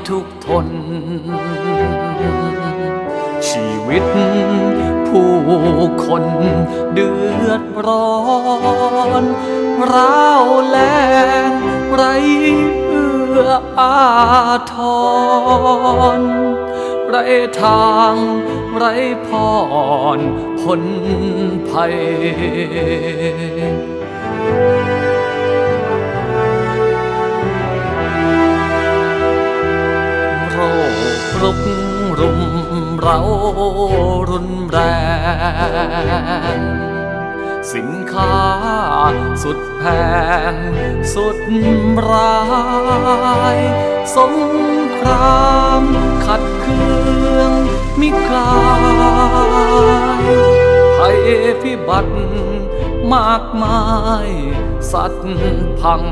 ้ทุกทน ชีวิตผู้คนเดือดร้อนร้าวแรงไรเอื้ออาทร ไรทางไรพรพ้นภัย รุกรุมเรารุนแรง สินค้าสุดแพง สุดร้าย สงครามขัดเคืองมิคลายภัยพิบัติมากมาย สัตว์พัง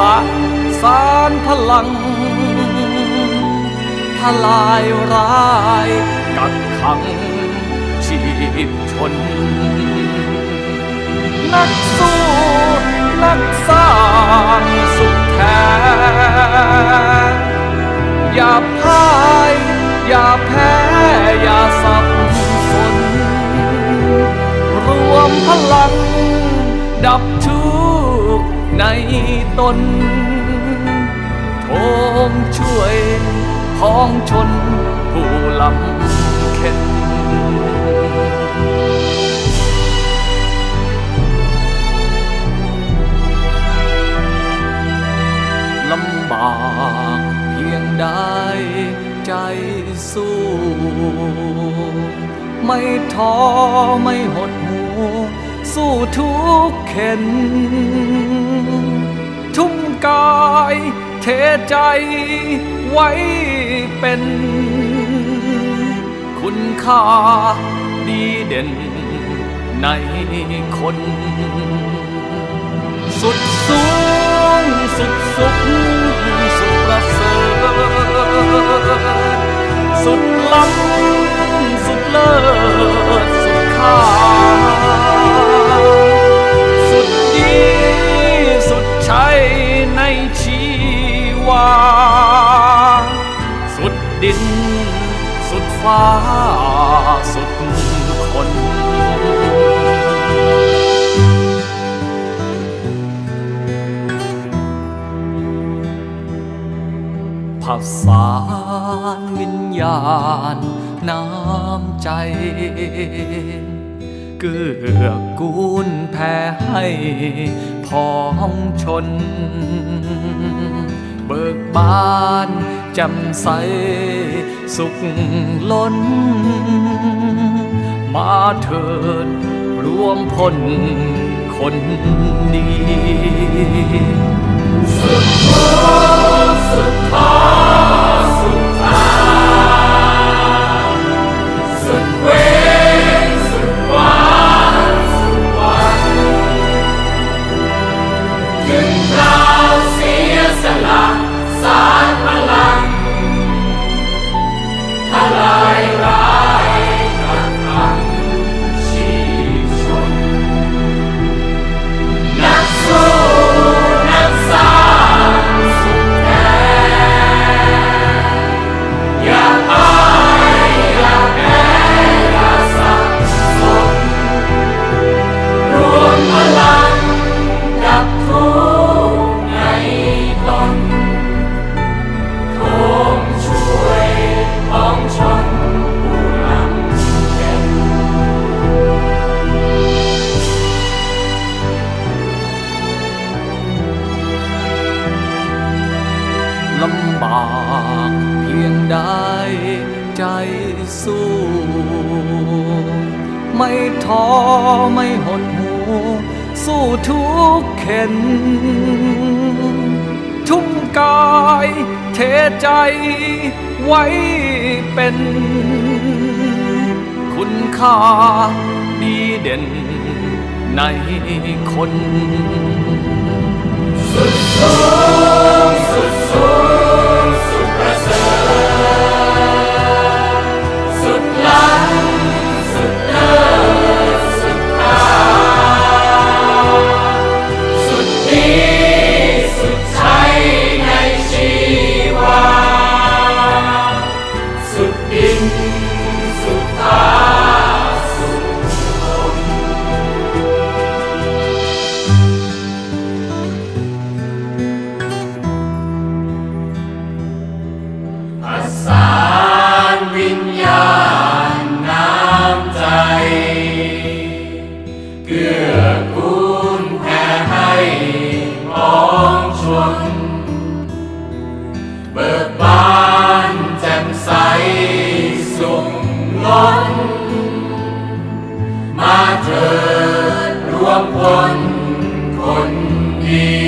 ละสารพลัง ทลายร้าย กักขัง ชีพชน นักสู้นักสร้างสุขแท้ อย่าพ่าย อย่าแพ้ อย่าสับสน รวมพลัง ดับทุก ในตนโทมช่วยพ้องชนผู้ลำเข็นลำบากเพียงใดใจสู้ ไม่ท้อไม่หดหู่ สู้ทุกเข็น ทุ่มกายเทใจไว้เป็น คุณค่าดีเด่นในคน สุดสูงสุดสุขสุดประเสริฐสุดล้ำสุดเลิศ วาสุดดิน สุดฟ้า สุดคนผสานวิญญาณ น้ำใจ เกื้อกูลแผ่ให้พ้องชน เบิกบานจำใสสุขล้น มาเถิดรวมพลคนดีสุดโทสุดท้าย ไม่ท้อไม่หดหู สู้ทุกเข็น ทุ่มกายเทใจไว้เป็น คุณค่าดีเด่นในคน สุดส่งสุดส่ง เกื้อกูลแผ่ให้ปองชน เบิกบานแจ่มใสสุขล้น มาเถิดรวมพลคนดี